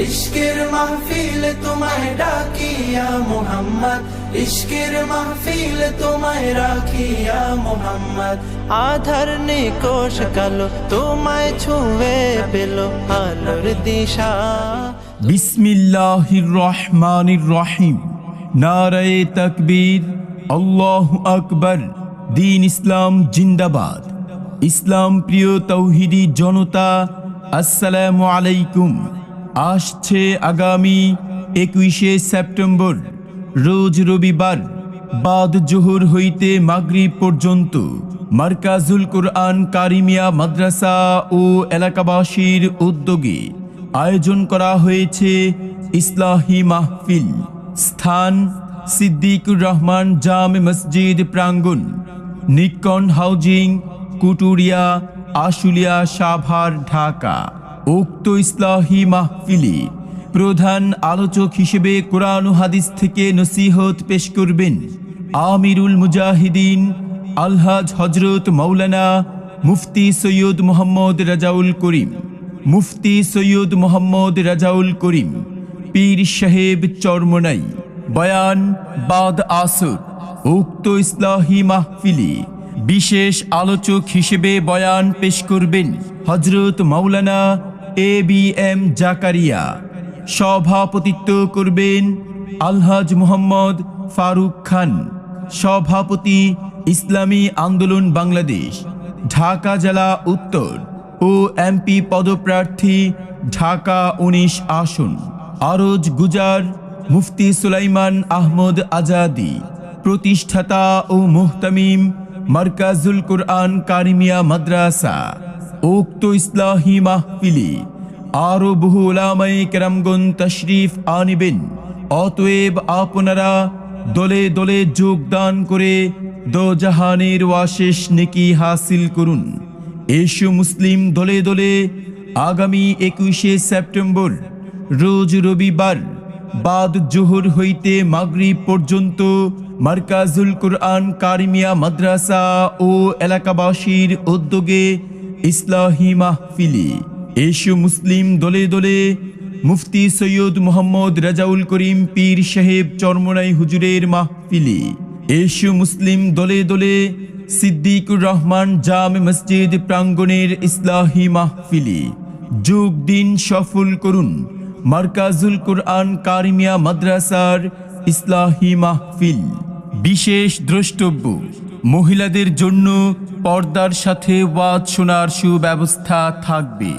ইশকের মাহফিল তোমায় ডাকিয়া মোহাম্মদ। ইশকের মাহফিল তোমায় রাখিয়া মোহাম্মদ। আধার নিকোষ কালো তোমায় ছুঁয়ে পেল আলোর দিশা। বিসমিল্লাহির রহমানির রহিম। নারায়ে তাকবীর। আল্লাহ আকবর। দিন ইসলাম জিন্দাবাদ। ইসলাম প্রিয় তৌহিদি জনতা, আসসালামু আলাইকুম। আসছে আগামী একুশে সেপ্টেম্বর, রোজ রবিবার, বাদ জোহর হইতে মাগরিব পর্যন্ত। মার্কাজুল কোরআন কারিমিয়া মাদ্রাসা ও এলাকাবাসীর উদ্যোগে আয়োজন করা হয়েছে ইসলাহি মাহফিল। স্থান সিদ্দিকুর রহমান জামে মসজিদ প্রাঙ্গণ, নিকন হাউজিং, কুটুরিয়া, আশুলিয়া, সাভার, ঢাকা। উক্ত ইসলাহি মাহফিলি প্রধান আলোচক হিসেবে কোরআন হাদিস থেকে নসিহত পেশ করবেন। আমিরুল মুজাহিদিন, আলহাজ হজরত মৌলানা মুফতি সৈয়দ মোহাম্মদ রাজাউল করিম, মুফতি সৈয়দ মোহাম্মদ রাজাউল করিম, পীর সাহেব চরমনাই, বয়ান বাদ আসর, উক্ত ইসলাহি মাহফিলি বিশেষ আলোচক হিসেবে বয়ান পেশ করবেন হজরত মাওলানা এ বি এম জাকারিয়া। সভাপতিত্ব করবেন আলহাজ মোহাম্মদ ফারুক খান। সভাপতি ইসলামী আন্দোলন বাংলাদেশ, ঢাকা জেলা উত্তর ও এমপি পদপ্রার্থী, ঢাকা উনিশ আসন। আরজ গুজার মুফতি সুলাইমান আহমদ আজাদি, প্রতিষ্ঠাতা ও মুহতামিম মার্কাজুল কোরআন কারিমিয়া মাদ্রাসা। উক্ত ইসলাহি মাহফিলি আরও বহু ওলামাই কেরামগন তশরিফ আনিবেন। অতএব আপনারা দলে দলে যোগদান করে দোজাহানের ওয়াশেষ নেকি হাসিল করুন। এসু মুসলিম দলে দলে আগামী একুশে সেপ্টেম্বর, রোজ রবিবার বাদ জোহর হইতে মাগরিব পর্যন্ত মার্কাজুল কোরআন কারিমিয়া মাদ্রাসা ও এলাকাবাসীর উদ্যোগে ইসলাহি মাহফিলি। এসু মুসলিম দলে দলে মুফতি সৈয়দ মোহাম্মদ রাজাউল করিম পীর সাহেব চরমনাই হুজুরের মাহফিলি। এসু মুসলিম দলে দলে সিদ্দিকুর রহমান জামে মসজিদ প্রাঙ্গণের ইসলাহি মাহফিলি। যোগ দিন সফল করুন মার্কাজুল কোরআন কারিমিয়া মাদ্রাসার ইসলাহি মাহফিল। বিশেষ দ্রষ্টব্য মহিলাদের জন্য পর্দার সাথে ওয়াজ শোনার সুব্যবস্থা থাকবে।